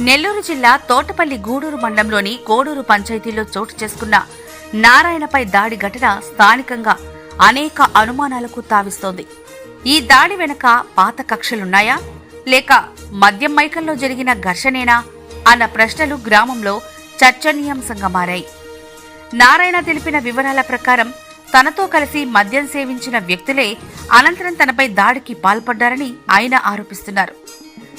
నెల్లూరు జిల్లా తోటపల్లి గూడూరు మండలంలోని కోడూరు పంచాయతీలో చోటు చేసుకున్న నారాయణపై దాడి ఘటన స్థానికంగా అనేక అనుమానాలకు తావిస్తోంది. ఈ దాడి వెనుక పాత కక్షలున్నాయా? లేక మద్యం మైకంలో జరిగిన ఘర్షణేనా? అన్న ప్రశ్నలు గ్రామంలో చర్చనీయాంశంగా మారాయి. నారాయణ తెలిపిన వివరాల ప్రకారం తనతో కలిసి మద్యం సేవించిన వ్యక్తులే అనంతరం తనపై దాడికి పాల్పడ్డారని ఆయన ఆరోపిస్తున్నారు.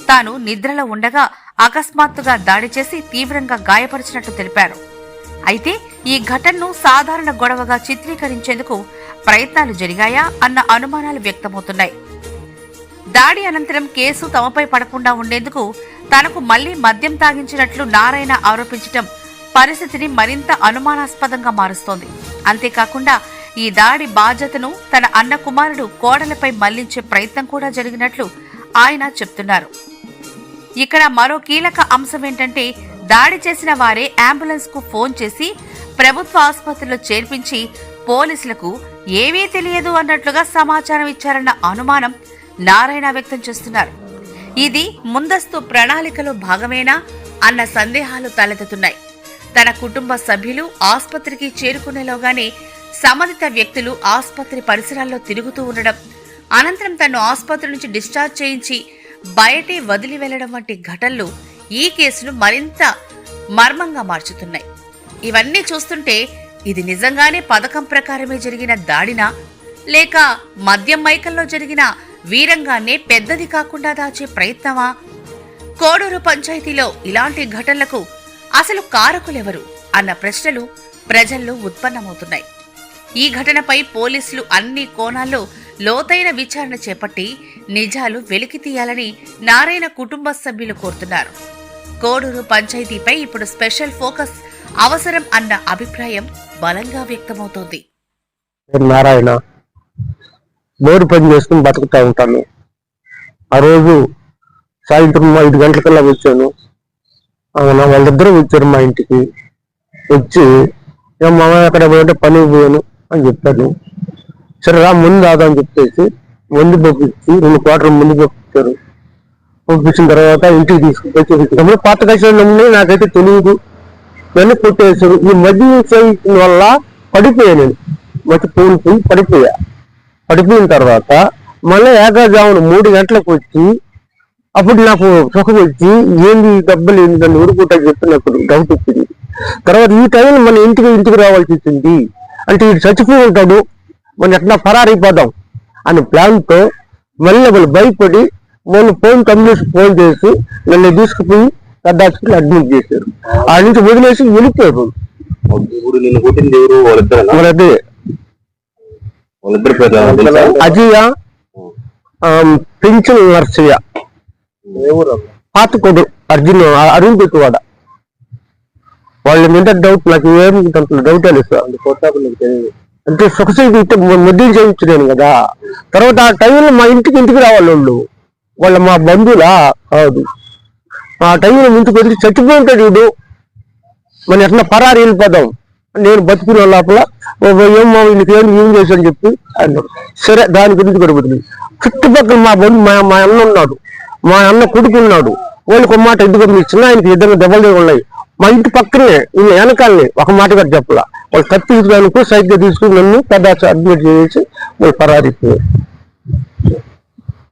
తాను నిద్రలో ఉండగా అకస్మాత్తుగా దాడి చేసి తీవ్రంగా గాయపరిచినట్లు తెలిపారు. అయితే ఈ ఘటనను సాధారణ గొడవగా చిత్రీకరించేందుకు ప్రయత్నాలు జరిగాయా అన్న అనుమానాలు వ్యక్తమవుతున్నాయి. దాడి అనంతరం కేసు తమపై పడకుండా ఉండేందుకు తనకు మళ్ళీ మద్యం తాగించినట్లు నారాయణ ఆరోపించటం పరిస్థితిని మరింత అనుమానాస్పదంగా మారుస్తోంది. అంతేకాకుండా ఈ దాడి బాధ్యతను తన అన్న కుమారుడు కోడలపై మళ్ళించే ప్రయత్నం కూడా జరిగినట్లు ఆయన చెప్తున్నారు. ఇక్కడ మరో కీలక అంశం ఏంటంటే దాడి చేసిన వారే అంబులెన్స్కు ఫోన్ చేసి ప్రభుత్వ ఆసుపత్రిలో చేర్పించి పోలీసులకు ఏమీ తెలియదు అన్నట్లుగా సమాచారం ఇచ్చారన్న అనుమానం నారాయణ వ్యక్తం చేస్తున్నారు. ఇది ముందస్తు ప్రణాళికలో భాగమేనా అన్న సందేహాలు తలెత్తుతున్నాయి. తన కుటుంబ సభ్యులు ఆసుపత్రికి చేరుకునేలోగానే సంబంధిత వ్యక్తులు ఆసుపత్రి పరిసరాల్లో తిరుగుతూ ఉండడం అనంతరం తను ఆసుపత్రి నుంచి డిశ్చార్జ్ చేయించి బయటే వదిలి వెళ్ళడం వంటి ఘటనలు ఈ కేసును మరింత మర్మంగా మార్చుతున్నాయి. ఇవన్నీ చూస్తుంటే ఇది నిజంగానే పథకం ప్రకారమే జరిగిన దాడినా లేక మద్యం మైకంలో జరిగిన వీరంగానే పెద్దది కాకుండా దాచే ప్రయత్నమా? కోడూరు పంచాయతీలో ఇలాంటి ఘటనలకు అసలు కారకులెవరు అన్న ప్రశ్నలు ప్రజల్లో ఉత్పన్నమవుతున్నాయి. ఈ ఘటనపై పోలీసులు అన్ని కోణాల్లో లోతైన విచారణ చేపట్టి నిజాలు వెలికి తీయాలని నారాయణ కుటుంబ సభ్యులు కోరుతున్నారు. కోడూరు పంచాయతీపై ఇప్పుడు స్పెషల్ ఫోకస్ అవసరం అన్న అభిప్రాయం బలంగా వ్యక్తమవుతోంది. నారాయణ. బోరు పని చేసుకుని బతుకుతా ఉంటాను. ఆ రోజు సాయంత్రం ఐదు గంటలకల్లా వచ్చాను. అవునా వాళ్ళిద్దరూ వచ్చారు మా ఇంటికి. వచ్చి మా అక్కడ పోయింటే పని పోయాను అని చెప్పాను సరే రా ముందు రాదా అని చెప్పేసి ముందు పంపించి రెండు క్వార్టర్ ముందు పంపించారు పంపించిన తర్వాత ఇంటికి తీసుకుని పాత కష్టంలో నాకైతే తెలియదు నన్ను కొట్టేశారు. ఈ మధ్య చేయించిన వల్ల పడిపోయా నేను. మట్టి పోయి పడిపోయా. పడిపోయిన తర్వాత మళ్ళీ ఏకాజామున మూడు గంటలకు వచ్చి అప్పుడు నాకు సుఖం వచ్చి ఏంది దెబ్బలు ఏంది నన్ను ఊరుకుంటా చెప్పి నాకు డౌట్ వచ్చింది. తర్వాత ఈ టైంలో మన ఇంటికి ఇంటికి రావాల్సి వచ్చింది. అంటే ఇటు చచ్చిపోయి ఉంటాడు. మనం ఎట్లా ఫరారైపోదాం అనే ప్లాన్తో మళ్ళీ వాళ్ళు భయపడి వాళ్ళు ఫోన్ కంపెనీస్ ఫోన్ చేసి నన్ను తీసుకుపోయి పెద్ద హాస్పిటల్ అడ్మిట్ చేశారు. ఆ నుంచి వదిలేసి వెళ్ళిపోయారు. తెలుసా? అజయ పెంచిన నర్సయ్య. పాతకోడు అర్జున్ అరుణ్ పెట్టువాడ వాళ్ళ మీద డౌట్ నాకు ఏం దాంట్లో డౌట్ లేదు సార్. అంటే సొసైటీ ఇస్తే ముద్దు చేయించలేను కదా. తర్వాత ఆ టైంలో మా ఇంటికి ఇంటికి రావాలి వాళ్ళు. వాళ్ళ మా బంధువులా? కాదు ఆ టైంలో ఇంటికి వచ్చి చచ్చిపోయి ఉంటాడు వీడు మనం ఎట్లా పరారు వెళ్ళిపోదాం. నేను బతుకున్న లోపల. ఓ ఏమో వీళ్ళకి ఏం ఏం చేశాను చెప్పి అన్నాడు. సరే దాని గురించి గడుపుతుంది చుట్టుపక్కల మా బంధు మా మా అన్న ఉన్నాడు. మా అన్న కొడుకు ఉన్నాడు. వాళ్ళకి ఒక మాట ఎందుకు మీ చిన్న ఆయనకి ఇద్దరు దెబ్బలు ఉన్నాయి. మా ఇంటి పక్కనే ఈయన వెనకాలని ఒక మాట కూడా చెప్పలా. వాళ్ళు కత్తి తీసుకుని సైకిల్ తీసుకుని నన్ను పెద్ద అడ్మిట్ చేసి వాళ్ళు పరారిపోయారు.